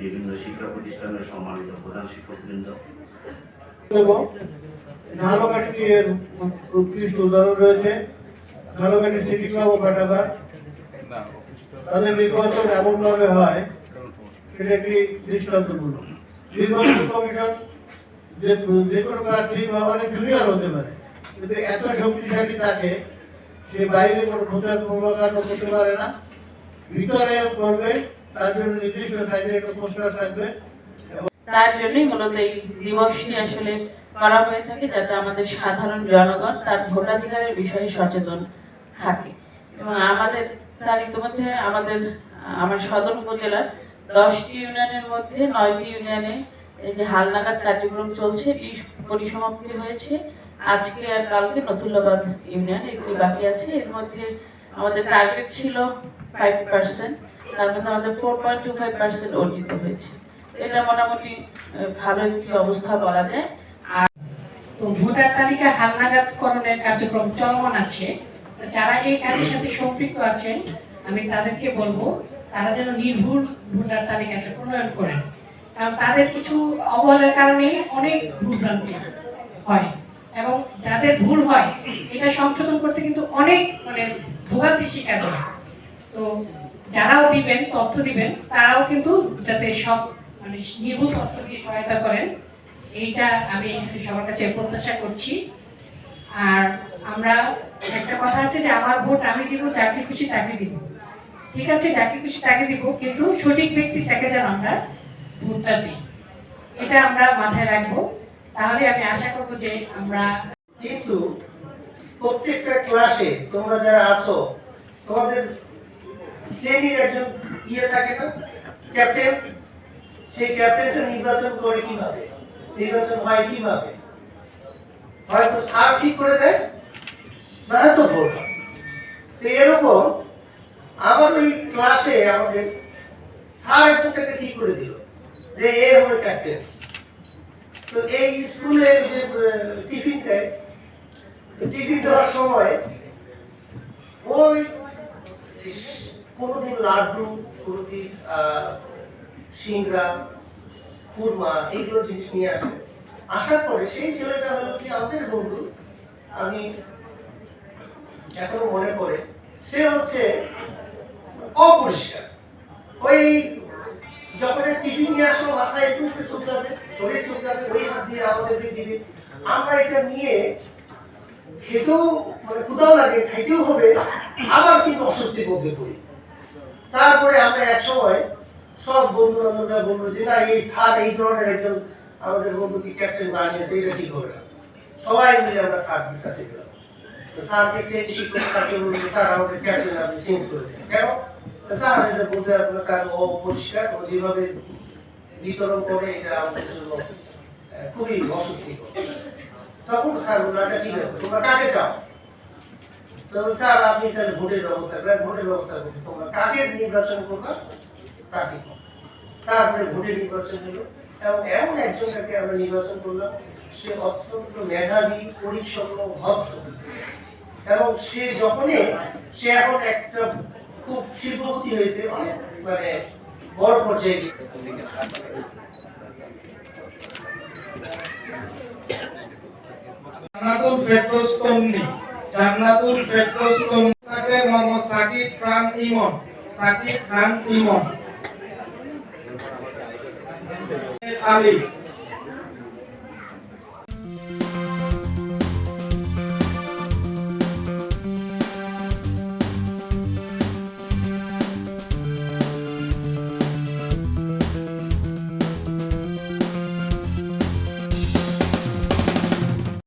বিভিন্ন শিক্ষা প্রতিষ্ঠানের সম্মানিত প্রধান এর উৎকৃষ্ট উদাহরণ রয়েছে। সিটি ক্লাব ও এমনভাবে হয় একটি কমিশন যে যে কোনো জুনিয়র হতে পারে এত শক্তিশালী থাকে সে বাইরে কোনো প্রচার প্রভাকাণ্ড করতে পারে না। ভিতরে করবে তার জন্য নির্দিষ্ট একটা থাকবে। তার জন্যই মূলত এই দিবসটি আসলে করা হয়ে থাকে যাতে আমাদের সাধারণ জনগণ তার ভোটাধিকারের বিষয়ে সচেতন থাকে। এবং আমাদের তার ইতিমধ্যে আমাদের, আমার সদর উপজেলার দশটি ইউনিয়নের মধ্যে নয়টি ইউনিয়নে এই যে হালনাগাদ কার্যক্রম চলছে, এটি পরিসমাপ্তি হয়েছে। আজকে আর কালকে নথুল্লাবাদ ইউনিয়ন একটি বাকি আছে। এর মধ্যে আমাদের টার্গেট ছিল ফাইভ পার্সেন্ট আমাদের four point two five percent অর্জিত হয়েছে। এটা মোটামুটি ভালো একটি অবস্থা বলা যায়। তো ভোটার তালিকা কার্যক্রম চলমান আছে। যারা এই কাজের সাথে সম্পৃক্ত আছেন, আমি তাদেরকে বলব, তারা যেন নির্ভুল ভোটার তালিকাটা প্রণয়ন করেন। কারণ তাদের কিছু অবহেলার কারণে অনেক ভুলভ্রান্তি হয়। এবং যাদের ভুল হয়, এটা সংশোধন করতে কিন্তু অনেক মানে ভোগান্তি শিকার হয়। তো যারাও দিবেন, তথ্য দিবেন, তারাও কিন্তু যাতে সব মানে নির্ভুল তথ্য দিয়ে সহায়তা করেন। এইটা আমি সবার কাছে প্রত্যাশা করছি। আর আমরা একটা কথা আছে যে, আমার ভোট আমি দিব, যাকে খুশি তাকে দিব। ঠিক আছে, যাকে খুশি তাকে দিব, কিন্তু সঠিক ব্যক্তিটাকে যেন আমরা ভোটটা দিই। এটা আমরা মাথায় রাখব। তাহলে আমি আশা করব যে আমরা কিন্তু প্রত্যেকটা ক্লাসে তোমরা যারা আসো তোমাদের শ্রেণির একজন ইয়ে থাকে না ক্যাপ্টেন সেই ক্যাপ্টেনটা নির্বাচন করে কীভাবে? নির্বাচন হয় কীভাবে? হয়তো স্যার ঠিক করে দেয়, না তো ভোট তো এরকম আমার ওই ক্লাসে আমাদের স্যার একজনটাকে ঠিক করে দিল যে এ হবে ক্যাপ্টেন তো এই স্কুলে যে টিফিন দেয় টিফিন দেওয়ার সময় ওই কোনোদিন লাড্ডু কোনোদিন সিংড়া, খুরমা এইগুলো জিনিস নিয়ে আসে। আসার পরে সেই ছেলেটা হলো কি আমাদের বন্ধু। আমি এখনও মনে পড়ে। সে হচ্ছে অপরিষ্কার। ওই যখন টিফিন নিয়ে আসলো, মাথায় একটু একটু চুপচাবে শরীর চুপচাবে ওই হাত দিয়ে আমাদেরকে দিবে। আমরা এটা নিয়ে খেতেও মানে লাগে, খাইতেও হবে, আবার কিন্তু পড়ি। তারপরে আমরা এক সময় সব বন্ধু বান্ধবরা বলল যে না, এই এই ধরনের একজন আমাদের বন্ধুকে ক্যাপ্টেন বানিয়েছে, এটা ঠিক হবে সবাই মিলে আমরা কাছে গেলাম। তো স্যারকে সেন শিক্ষক স্যার, আমাদের ক্যাপ্টেন আপনি চেঞ্জ করে দিন। কেন? স্যার এটা বলতে পারব স্যার, ও পরিষ্কার ও যেভাবে বিতরণ করে, এটা আমাদের জন্য খুবই অস্বস্তিকর। তখন স্যার বলল আচ্ছা ঠিক আছে তোমরা কাকে চাও? তো স্যার, আপনি তাহলে ভোটের ব্যবস্থা করেন, ভোটের ব্যবস্থা করতে তোমরা কাকে নির্বাচন করবা? তাকে। তারপরে ভোটের নির্বাচন হলো। এবং এমন একজনকে আমরা নির্বাচন করলাম, সে অত্যন্ত মেধাবী, পরিচ্ছন্ন, ভদ্র। এবং সে যখনই, সে এখন একটা খুব শিল্পপতি হয়েছে, অনেক মানে বড় পর্যায়ে জান্নাতুল ফেরদৌস তন্নি জান্নাতুল ফেরদৌস তন্নি থাকবে মোহাম্মদ সাকিব খান ইমন। সাকিব খান ইমন। আলী।